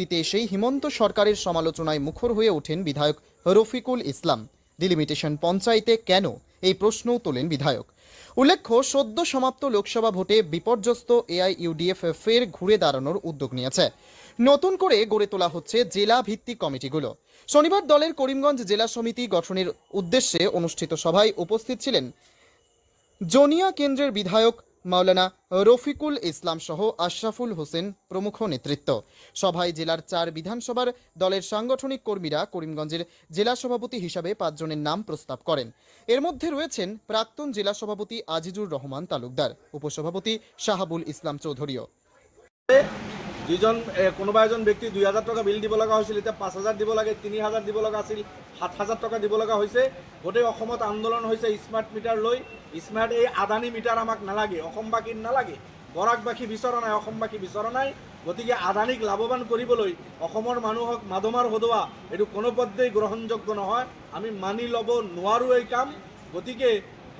দিতে এসেই হিমন্ত সরকারের সমালোচনায় মুখর হয়ে ওঠেন বিধায়ক রফিকুল ইসলাম। ডিলিমিটেশন পঞ্চায়েতে কেন এই প্রশ্নও তোলেন বিধায়ক। উল্লেখ্য, সদ্য সমাপ্ত লোকসভা ভোটে বিপর্যস্ত এআইইউডিএফ ফের ঘুরে দাঁড়ানোর উদ্যোগ নিয়েছে। নতুন করে গড়ে তোলা হচ্ছে জেলা ভিত্তিক কমিটিগুলো। শনিবার দলের করিমগঞ্জ জেলা সমিতি গঠনের উদ্দেশ্যে অনুষ্ঠিত সভায় উপস্থিত ছিলেন জনিয়া কেন্দ্রের বিধায়ক মাওলানা রফিকুল ইসলাম সহ আশরাফুল হোসেন প্রমুখ নেতৃত্ব। সভায় জেলার চার বিধানসভার দলের সাংগঠনিক কর্মীরা করিমগঞ্জের জেলা সভাপতি হিসাবে পাঁচজনের নাম প্রস্তাব করেন। এর মধ্যে রয়েছেন প্রাক্তন জেলা সভাপতি আজিজুর রহমান তালুকদার, উপসভাপতি শাহাবুল ইসলাম চৌধুরীও। যিজন কোনোবা এজন ব্যক্তি দুই হাজাৰ টকা বিল দিব লগা হৈছিল, এতিয়া পাঁচ হাজাৰ দিব লাগে, তিনি হাজাৰ দিব লগা আছিল, সাত হাজাৰ টকা দিব লগা হৈছে। গোটেই অসমত আন্দোলন হৈছে স্মাৰ্ট মিটাৰ লৈ। স্মাৰ্ট এই আদানী মিটাৰ আমাক নালাগে অসমবাসীৰ নালাগে। বৰাকবাসী বিচৰা নাই অসমবাসী বিচৰা নাই গতিকে আদানীক লাভৱান কৰিবলৈ অসমৰ মানুহক মাধমাৰ সদোৱা, এইটো কোনোপধ্যেই গ্ৰহণযোগ্য নহয়। আমি মানি ল'ব নোৱাৰোঁ এই কাম। গতিকে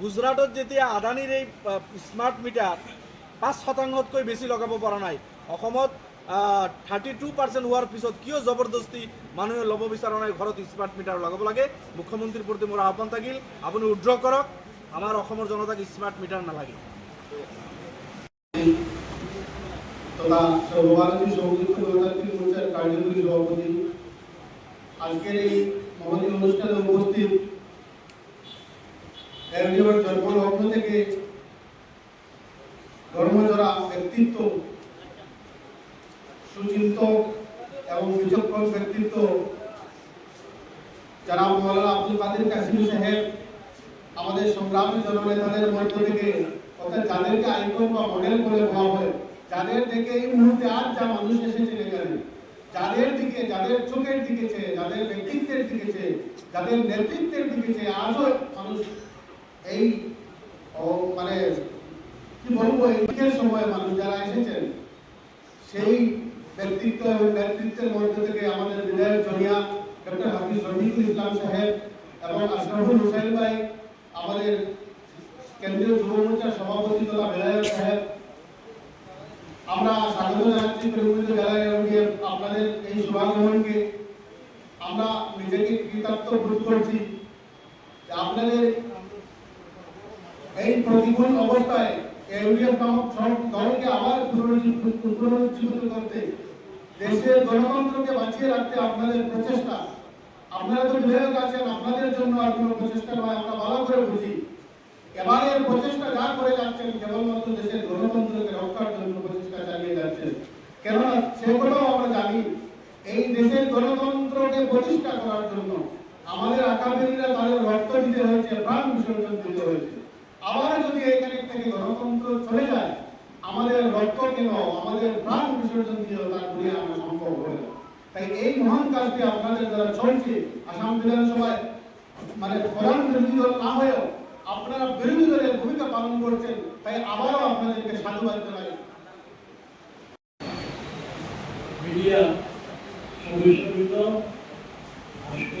গুজৰাটত যেতিয়া আদানীৰ এই স্মাৰ্ট মিটাৰ পাঁচ শতাংশতকৈ বেছি লগাব পৰা নাই, অসমত থাৰ্টি টু পাৰ্চেণ্ট হোৱাৰ পিছত কিয় জবৰদস্তি মানুহে ল'ব বিচৰা নাই ঘৰত স্মাৰ্ট মিটাৰ লগাব লাগে? মুখ্যমন্ত্ৰীৰ প্ৰতি মোৰ আহ্বান থাকিল, আপুনি উদ্ৰ কৰক, আমাৰ অসমৰ জনতাক স্মাৰ্ট মিটাৰ নালাগে। তথা সর্বভারতীয় সংযুক্ত গণতান্ত্রিক মোর্চার কার্যকরী সভাপতি আজকের এই অনুষ্ঠানে উপস্থিত থেকে ধর্মজরা ব্যক্তিত্ব সুচিন্তক এবং বিচক্ষণ ব্যক্তিত্ব যারা মৌলানা আব্দুল কাদের কাসিম সাহেব আমাদের সংগ্রামী জননেতাদের মধ্য থেকে, অর্থাৎ যাদেরকে আইকন বা মডেল বলে ভাবা হয়, যাদের দেখে এই মুহূর্তে আর যা মানুষ এসে এসেছে এখানে যাদের দিকে, যাদের চোখের দিকে চেয়ে, যাদের ব্যক্তিত্বের দিকে চেয়ে, যাদের নেতৃত্বের দিকে চেয়ে আজও মানুষ এই মানে কি বলব, এই সময় মানুষ যারা এসেছেন, সেই ব্যক্তিত্ব এবং নেতৃত্বের মধ্যে থেকে আমাদের বিধায়ক জনিয়া ডক্টর হাফিজ রফিকুল ইসলাম সাহেব এবং আশরাফুল হুসেন ভাই, আমাদের কেন্দ্রীয় যুব মোর্চার সভাপতি তথা বিধায়ক সাহেব। আমরা স্বাগত জানাচ্ছি করিমগঞ্জ জেলায় আপনাদের এই শুভাগমনকে আমরা নিজেকে কৃতার্থ বোধ করছি আপনাদের এই প্রতিকূল অবস্থায় এমডিএফ নামক দলকে আবার পুনরুজ্জীবিত করতে দেশের গণতন্ত্রকে বাঁচিয়ে রাখতে আপনাদের প্রচেষ্টা। আপনারা তো বিধায়ক আছেন, আপনাদের জন্য আর কোনো প্রচেষ্টা নয়, আমরা ভালো করে বুঝি। এবারের প্রচেষ্টা যা করে যাচ্ছেন, কেবলমাত্র দেশের গণতন্ত্রকে রক্ষার জন্য প্রচেষ্টা চালিয়ে যাচ্ছেন। কেননা সেগুলোও আমরা জানি, এই দেশের গণতন্ত্রকে প্রতিষ্ঠা করার জন্য আমাদের আকাদেরীরা তাদের রক্ত দিতে হয়েছে, প্রাণ বিসর্জন দিতে হয়েছে। আবার যদি এখানে থেকে গণতন্ত্র চলে যায়, আমাদের রক্ত কেন, আমাদের প্রাণ বিসর্জন দিয়ে তার ঘুরিয়ে আনা সম্ভব হবে না। তাই এই মহান কাজটি আপনাদের দ্বারা চলছে। আসাম বিধানসভায় মানে প্রধান বিরোধী দল না হয়েও আপনারা বিরোধী দলের ভূমিকা পালন করছেন, তাই আবারও আপনাদেরকে সাধুবাদ জানাই। মিডিয়া সদস্যবৃন্দ আজকে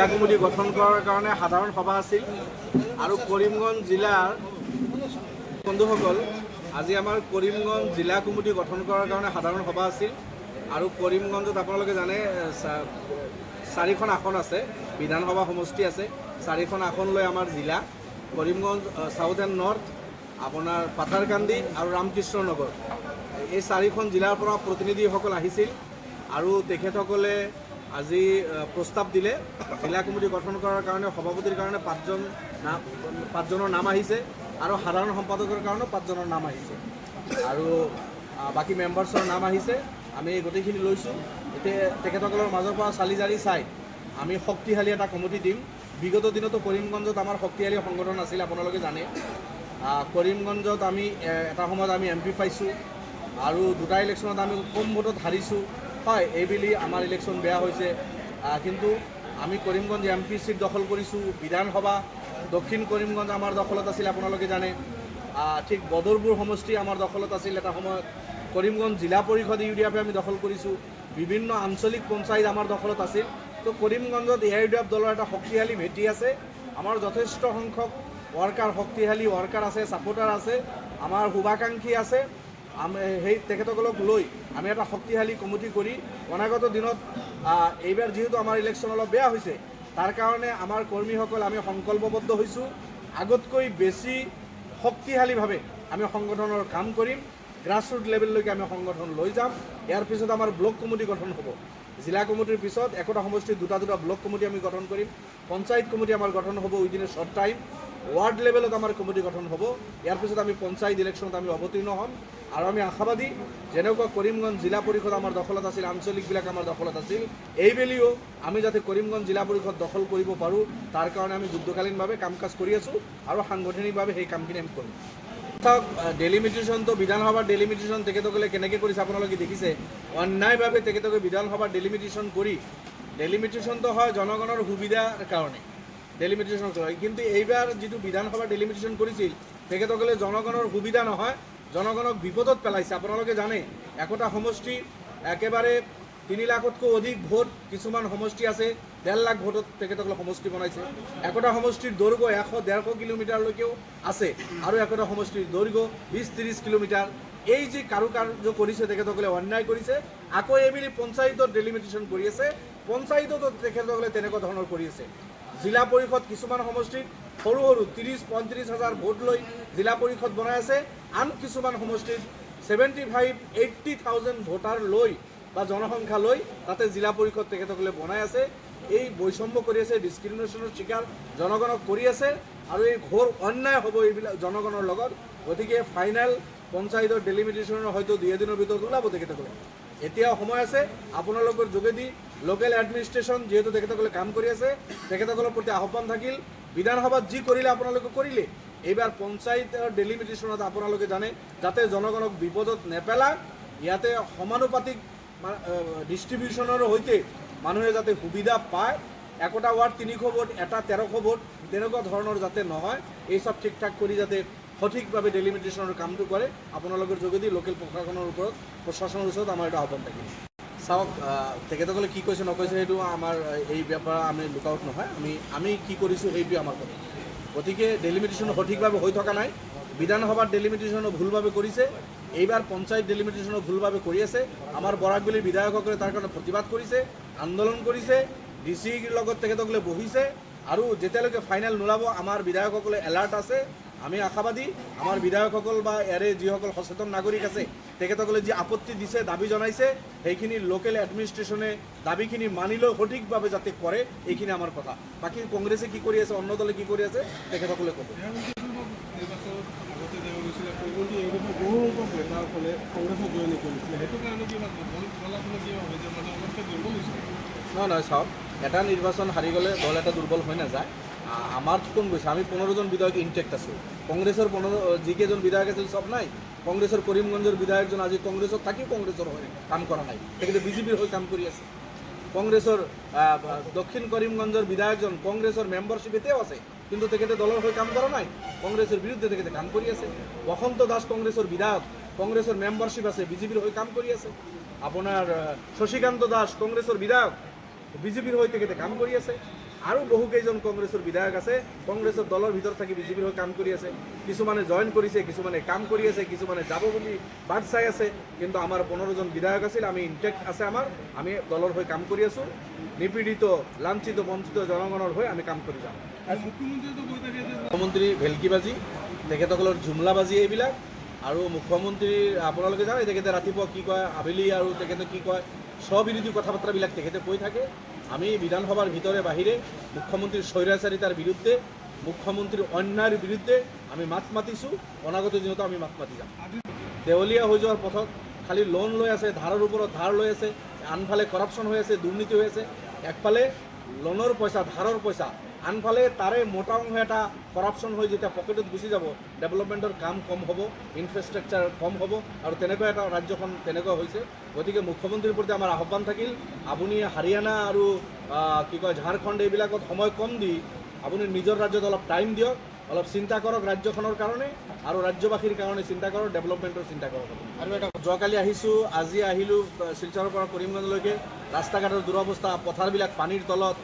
জিলা কমিটি গঠন কৰাৰ কাৰণে সাধাৰণ সভা আছিল। আৰু কৰিমগঞ্জ জিলাৰ বন্ধুসকল, আজি আমাৰ কৰিমগঞ্জ জিলা কমিটি গঠন কৰাৰ কাৰণে সাধাৰণ সভা আছিল। আৰু কৰিমগঞ্জত আপোনালোকে জানে চাৰিখন আসন আছে, বিধানসভা সমষ্টি আছে। চাৰিখন আসন লৈ আমাৰ জিলা, কৰিমগঞ্জ চাউথ এণ্ড নৰ্থ আপোনাৰ পাথাৰকান্দি আৰু ৰামকৃষ্ণ নগৰ। এই চাৰিখন জিলাৰ পৰা প্ৰতিনিধিসকল আহিছিল। আৰু তেখেতসকলে আজি প্ৰস্তাৱ দিলে। জিলা কমিটি গঠন কৰাৰ কাৰণে, সভাপতিৰ কাৰণে পাঁচজন নাম পাঁচজনৰ নাম আহিছে আৰু সাধাৰণ সম্পাদকৰ কাৰণেও পাঁচজনৰ নাম আহিছে। আৰু বাকী মেম্বাৰ্ছৰ নাম আহিছে। আমি গোটেইখিনি লৈছোঁ। এতিয়া তেখেতসকলৰ মাজৰ পৰা চালি জাৰি চাই আমি শক্তিশালী এটা কমিটি দিম। বিগত দিনতো কৰিমগঞ্জত আমাৰ শক্তিশালী সংগঠন আছিল, আপোনালোকে জানে কৰিমগঞ্জত আমি এটা সময়ত আমি এম পি পাইছোঁ। আৰু দুটা ইলেকশ্যনত আমি কম ভোটত হাৰিছোঁ। হয় এইবেলি আমাৰ ইলেকশ্যন বেয়া হৈছে। কিন্তু আমি কৰিমগঞ্জ এম পি চিট দখল কৰিছোঁ, বিধানসভা, দক্ষিণ কৰিমগঞ্জ আমাৰ দখলত আছিল, আপোনালোকে জানে। ঠিক বদৰপুৰ সমষ্টি আমাৰ দখলত আছিল এটা সময়ত। কৰিমগঞ্জ জিলা পৰিষদ ইউ আমি দখল কৰিছোঁ। বিভিন্ন আঞ্চলিক পঞ্চায়ত আমাৰ দখলত আছিল। তো কৰিমগঞ্জত এ আই ডি এফ দলৰ এটা শক্তিশালী ভেটি আছে। আমাৰ যথেষ্ট সংখ্যক ৱৰ্কাৰ শক্তিশালী ৱৰ্কাৰ আছে ছাপোৰ্টাৰ আছে। আমাৰ শুভাকাংক্ষী আছে। সেই তেখেতসকলক লৈ আমি এটা শক্তিশালী কমিটি কৰি অনাগত দিনত এইবাৰ যিহেতু আমাৰ ইলেকশ্যন অলপ বেয়া হৈছে, তাৰ কাৰণে আমাৰ কৰ্মীসকল আমি সংকল্পবদ্ধ হৈছোঁ। আগতকৈ বেছি শক্তিশালীভাৱে আমি সংগঠনৰ কাম কৰিম। গ্ৰাছৰুট লেভেললৈকে আমি সংগঠন লৈ যাম। ইয়াৰ পিছত আমাৰ ব্লক কমিটি গঠন হ'ব। জিলা কমিটিৰ পিছত একোটা সমষ্টিত দুটা দুটা ব্লক কমিটি আমি গঠন কৰিম। পঞ্চায়ত কমিটি আমাৰ গঠন হ'ব within a short time ward লেভেলত আমাৰ কমিটি গঠন হ'ব। ইয়াৰ পিছত আমি পঞ্চায়ত ইলেকশ্যনত আমি অৱতীৰ্ণ হ'ম আৰু আমি আশাবাদী যেনেকুৱা কৰিমগঞ্জ জিলা পৰিষদ আমাৰ দখলত আছিল, আঞ্চলিকবিলাক আমাৰ দখলত আছিল এইবেলিও আমি যাতে কৰিমগঞ্জ জিলা পৰিষদ দখল কৰিব পাৰোঁ, তাৰ কাৰণে আমি যুদ্ধকালীনভাৱে কাম কাজ কৰি আছোঁ আৰু সাংগঠনিকভাৱে সেই কামখিনি আমি কৰিম। চাওক ডেলিমিটেশ্যনটো বিধানসভাৰ ডেলিমিটেশ্যন তেখেতসকলে কেনেকৈ কৰিছে আপোনালোকে দেখিছে? অন্যায়ভাৱে তেখেতসকলে বিধানসভাৰ ডেলিমিটেশ্যন কৰি ডেলিমিটেশ্যনটো হয় জনগণৰ সুবিধাৰ কাৰণে। ডেলিমিটেশ্যন কৰে কিন্তু এইবাৰ যিটো বিধানসভাৰ ডেলিমিটেশ্যন কৰিছিল, তেখেতসকলে জনগণৰ সুবিধা নহয়, জনগণক বিপদত পেলাইছে। আপোনালোকে জানে, একোটা সমষ্টি, একেবাৰে তিনি লাখতকৈ অধিক ভোট কিছুমান সমষ্টি আছে ডেৰ লাখ ভোটত তেখেতসকলে সমষ্টি বনাইছে। একোটা সমষ্টিৰ দৈৰ্ঘ্য এশ ডেৰশ কিলোমিটাৰলৈকেও আছে, আৰু একোটা সমষ্টিৰ দৈৰ্ঘ্য বিছ ত্ৰিছ কিলোমিটাৰ। এই যি কাৰুকাৰ্য কৰিছে, তেখেতসকলে অন্যায় কৰিছে, আকৌ এইবেলি পঞ্চায়তত ডেলিমিটেশ্যন কৰি আছে, পঞ্চায়ততো তেখেতসকলে তেনেকুৱা ধৰণৰ কৰি আছে। জিলা পৰিষদ কিছুমান সমষ্টিত সৰু সৰু ত্ৰিছ, পঁয়ত্ৰিছ হাজাৰ ভোট লৈ জিলা পৰিষদ বনাই আছে। আন কিছুমান সমষ্টিত seventy five eighty thousand voter লৈ বা জনসংখ্যা লৈ তাতে জিলা পৰিষদ তেখেতসকলে বনাই আছে। এই বৈষম্য কৰি আছে ডিছক্ৰিমিনেশ্যনৰ চিকাৰ জনগণক কৰি আছে আৰু এই ঘোৰ অন্যায় হ'ব এইবিলাক জনগণৰ লগত। গতিকে ফাইনেল পঞ্চায়তৰ ডেলিমিটেশ্যনৰ হয়তো দুই এদিনৰ ভিতৰত ওলাব তেখেতসকলে। এতিয়াও সময় আছে। আপোনালোকৰ যোগেদি লোকেল এডমিনিষ্ট্ৰেশ্যন যিহেতু তেখেতসকলে কাম কৰি আছে, তেখেতসকলৰ প্ৰতি আহ্বান থাকিল। বিধানসভাত যি কৰিলে আপোনালোকে কৰিলে, এইবাৰ পঞ্চায়তৰ ডেলিমিটেশ্যনত আপোনালোকে জানে, যাতে জনগণক বিপদত নেপেলায় ইয়াতে সমানুপাতিক ডিষ্ট্ৰিবিউশ্যনৰ সৈতে মানুহে যাতে সুবিধা পায়। একোটা ৱাৰ্ড, তিনিশ ভোট এটা তেৰশ ভোট তেনেকুৱা ধৰণৰ যাতে নহয়। এই চব ঠিক ঠাক কৰি যাতে সঠিকভাৱে ডেলিমিটেশ্যনৰ কামটো কৰে। আপোনালোকৰ যোগেদি লোকেল প্ৰশাসনৰ ওপৰত প্ৰশাসনৰ ওচৰত আমাৰ এটা আহ্বান থাকিল। চাওক তেখেতসকলে কি কৈছে, নকৈছে, সেইটো আমাৰ এই ব্যাপাৰ আমি লুক আউট নহয়। আমি আমি কি কৰিছোঁ, সেইটোৱে আমাৰ কথা। গতিকে ডেলিমিটেশ্যন সঠিকভাৱে হৈ থকা নাই। বিধানসভাত ডেলিমিটেশ্যনো ভুলভাৱে কৰিছে। এইবাৰ পঞ্চায়ত ডেলিমিটেশ্যনো ভুলভাৱে কৰি আছে। আমাৰ বৰাকবেলীৰ বিধায়কসকলে তাৰ কাৰণে প্ৰতিবাদ কৰিছে, আন্দোলন কৰিছে ডি চিৰ লগত তেখেতসকলে বহিছে। আৰু যেতিয়ালৈকে ফাইনেল নোলাব, আমাৰ বিধায়কসকলে এলাৰ্ট আছে। আমি আশাবাদী আমাৰ বিধায়কসকল বা ইয়াৰে যিসকল সচেতন নাগৰিক আছে, তেখেতসকলে যি আপত্তি দিছে, দাবি জনাইছে, সেইখিনি লোকেল এডমিনিষ্ট্ৰেশ্যনে দাবীখিনি মানি লৈ সঠিকভাৱে যাতে কৰে, এইখিনি আমাৰ কথা। বাকী কংগ্ৰেছে কি কৰি আছে, অন্য দলে কি কৰি আছে, তেখেতসকলে ক'ব। নহয় নহয় চাওক, এটা নিৰ্বাচন হাৰি গ'লে দল এটা দুৰ্বল হৈ নাযায়। আ- আমাৰ কোন গৈছে আমি পোন্ধৰজন বিধায়ক ইনটেক্ট আছোঁ। কংগ্ৰেছৰ পোন্ধৰ যিকেইজন বিধায়ক আছে চব নাই। কংগ্ৰেছৰ কৰিমগঞ্জৰ বিধায়কজন আজি কংগ্ৰেছত থাকিও কংগ্ৰেছৰ হৈ কাম কৰা নাই। তেখেতে বিজেপিৰ হৈ কাম কৰি আছে। কংগ্ৰেছৰ দক্ষিণ কৰিমগঞ্জৰ বিধায়কজন কংগ্ৰেছৰ এতিয়াও আছে, কিন্তু তেখেতে দলৰ হৈ কাম কৰা নাই। কংগ্ৰেছৰ বিৰুদ্ধে তেখেতে কাম কৰি আছে। বসন্ত দাস কংগ্ৰেছৰ বিধায়ক কংগ্ৰেছৰ মেম্বাৰশ্বিপ আছে বিজেপিৰ হৈ কাম কৰি আছে। আপোনাৰ শশীকান্ত দাস কংগ্ৰেছৰ বিধায়ক বিজেপিৰ হৈ তেখেতে কাম কৰি আছে। আৰু বহুকেইজন কংগ্ৰেছৰ বিধায়ক আছে। কংগ্ৰেছৰ দলৰ ভিতৰত থাকি বিজেপিৰ হৈ কাম কৰি আছে। কিছুমানে জইন কৰিছে কিছুমানে কাম কৰি আছে কিছুমানে যাব বুলি বাট চাই আছে। কিন্তু আমাৰ পোন্ধৰজন বিধায়ক আছিল আমি ইনটেক্ট আছে আমাৰ। আমি দলৰ হৈ কাম কৰি আছোঁ। নিপীড়িত লাঞ্ছিত বঞ্চিত জনগণৰ হৈ আমি কাম কৰি যাম। মুখ্যমন্ত্ৰী ভেলকিবাজি তেখেতসকলৰ জুমলাবাজি এইবিলাক। আৰু মুখ্যমন্ত্ৰীৰ আপোনালোকে জানে তেখেতে ৰাতিপুৱা কি কয় আবেলি আৰু তেখেতে কি কয় স্ববিৰোধী কথা বাৰ্তাবিলাক তেখেতে কৈ থাকে। আমি বিধানসভাৰ ভিতৰে বাহিৰে মুখ্যমন্ত্ৰীৰ স্বৈৰাচাৰিতাৰ বিৰুদ্ধে মুখ্যমন্ত্ৰীৰ অন্যায়ৰ বিৰুদ্ধে আমি মাত মাতিছোঁ, অনাগত দিনতো আমি মাত মাতি যাম। দেৱলীয়া হৈ যোৱাৰ পথত খালি লোন লৈ আছে, ধাৰৰ ওপৰত ধাৰ লৈ আছে, আনফালে কৰাপশ্যন হৈ আছে, দুৰ্নীতি হৈ আছে, একফালে লোনৰ পইচা, ধাৰৰ পইচা আনফালে তাৰে মোটা অংশ এটা কৰাপশ্যন হৈ যেতিয়া পকেটত গুচি যাব ডেভেলপমেণ্টৰ কাম কম হ'ব ইনফ্ৰাষ্ট্ৰাকচাৰ কম হ'ব আৰু তেনেকুৱা এটা ৰাজ্যখন তেনেকুৱা হৈছে। গতিকে মুখ্যমন্ত্ৰীৰ প্ৰতি আমাৰ আহ্বান থাকিল, আপুনি হাৰিয়ানা আৰু কি কয়, ঝাৰখণ্ড এইবিলাকত সময় কম দি আপুনি নিজৰ ৰাজ্যত অলপ টাইম দিয়ক। অলপ চিন্তা কৰক ৰাজ্যখনৰ কাৰণে আৰু ৰাজ্যবাসীৰ কাৰণে চিন্তা কৰক ডেভেলপমেণ্টৰ চিন্তা কৰক। আৰু এটা যোৱাকালি আহিছোঁ, আজি আহিলোঁ শিলচৰৰ পৰা কৰিমগঞ্জলৈকে। ৰাস্তা ঘাটৰ দুৰৱস্থা, পথাৰবিলাক পানীৰ তলত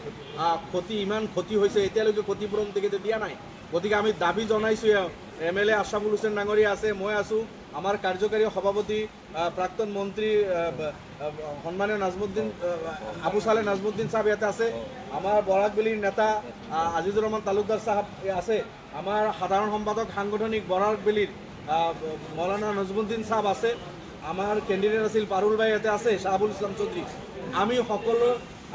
ক্ষতি, ইমান ক্ষতি হৈছে, এতিয়ালৈকে ক্ষতিপূৰণ তেখেতে দিয়া নাই। গতিকে আমি দাবি জনাইছোঁ M L A Ashraful Hussain ডাঙৰীয়া আছে, মই আছোঁ। আমাৰ কাৰ্যকাৰী সভাপতি ব- আহ, সন্মানীয় নাজমুদ্দিন আবু চালে নাজমুদ্দিন চাহাব ইয়াতে আছে। আমাৰ বৰাকবেলিৰ নেতা আহ, আজিজুৰ ৰহমান তালুকদাৰ চাহাব আছে। আমাৰ সাধাৰণ সম্পাদক সাংগঠনিক বৰাকবেলিৰ আহ, মৌলানা নজমুদ্দিন চাহাব আছে। আমাৰ কেণ্ডিডেট আছিল পাৰুল ভাই ইয়াতে আছে শ্বাহাবুল ইছলাম চৌধুৰী। আমি সকলো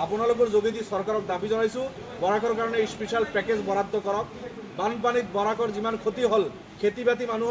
আপোনালোকৰ যোগেদি চৰকাৰক দাবি জনাইছোঁ বৰাকৰ কাৰণে স্পেচিয়েল পেকেজ বৰাদ্দ কৰক। বানপানীত বৰাকৰ যিমান ক্ষতি হ'ল খেতি বাতি মানুহৰ